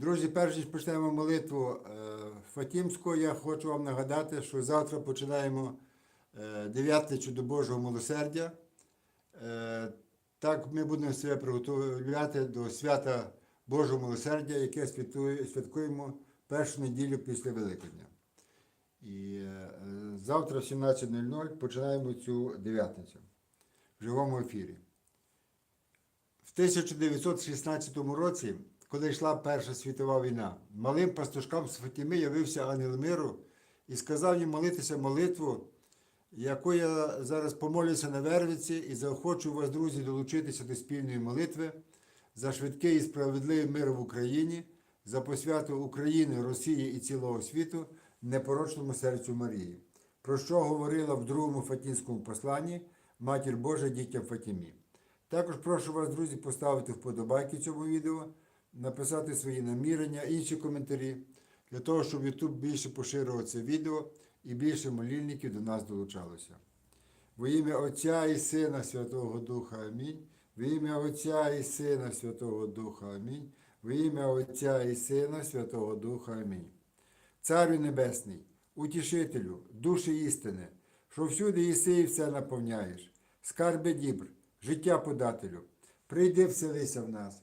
Друзі, перш ніж почнемо молитву е, Фатімську, я хочу вам нагадати, що завтра починаємо е, дев'яте чудо Божого милосердя. Е, Так ми будемо себе приготувати до свята Божого милосердя, яке святкуємо першу неділю після Великодня. І е, завтра в 17.00 починаємо цю дев'ятницю в живому ефірі. В 1916 році, коли йшла Перша світова війна, малим пастушкам з Фатіми явився ангел миру і сказав їм молитися молитву, яку я зараз помолюся на Вервиці і заохочу вас, друзі, долучитися до спільної молитви за швидкий і справедливий мир в Україні, за посвяту України, Росії і цілого світу непорочному серцю Марії, про що говорила в другому Фатінському посланні Матір Божа дітям Фатімі. Також прошу вас, друзі, поставити вподобайки цьому відео, написати свої намірення, інші коментарі, для того, щоб YouTube більше поширював це відео і більше молільників до нас долучалося. Во ім'я Отця і Сина Святого Духа Амінь. Во ім'я Отця і Сина Святого Духа Амінь. Во ім'я Отця і Сина Святого Духа Амінь. Царю Небесний, утішителю, душі істини, що всюди єси і все наповняєш, скарби дібр, життя подателю, прийди вселися в нас,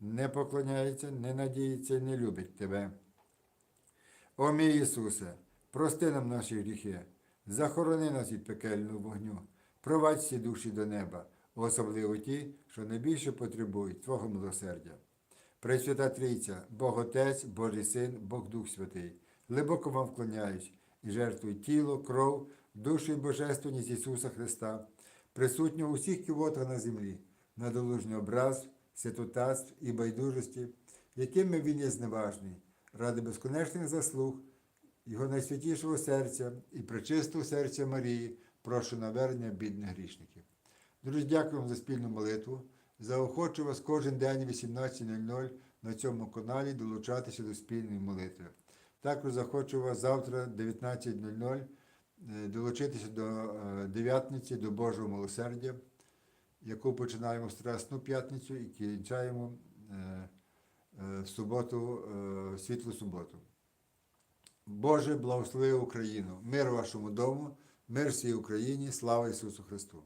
не поклоняється, не надіється і не любить Тебе. О мій Ісусе, прости нам наші гріхи, захорони нас від пекельного вогню, провадь всі душі до неба, особливо ті, що найбільше потребують Твого милосердя. Пресвята Трійця, Бог Отець, Божий Син, Бог Дух Святий, глибоко вам вклоняюсь і жертвую тіло, кров, душу і божественність Ісуса Христа, присутнього у всіх ківотах на землі, на долужний образ, святотатств і байдужості, якими Він є зневажний, ради безконечних заслуг, Його найсвятішого серця і пречистого серця Марії, прошу навернення бідних грішників. Друзі, дякую вам за спільну молитву. Заохочу вас кожен день о 18.00 на цьому каналі долучатися до спільної молитви. Також захочу вас завтра 19.00 е, долучитися до е, дев'ятниці, до Божого милосердя, яку починаємо в п'ятницю і кінчаємо е, е, в суботу, е, світлу суботу. Боже, благослови Україну, мир вашому дому, мир всій Україні, слава Ісусу Христу!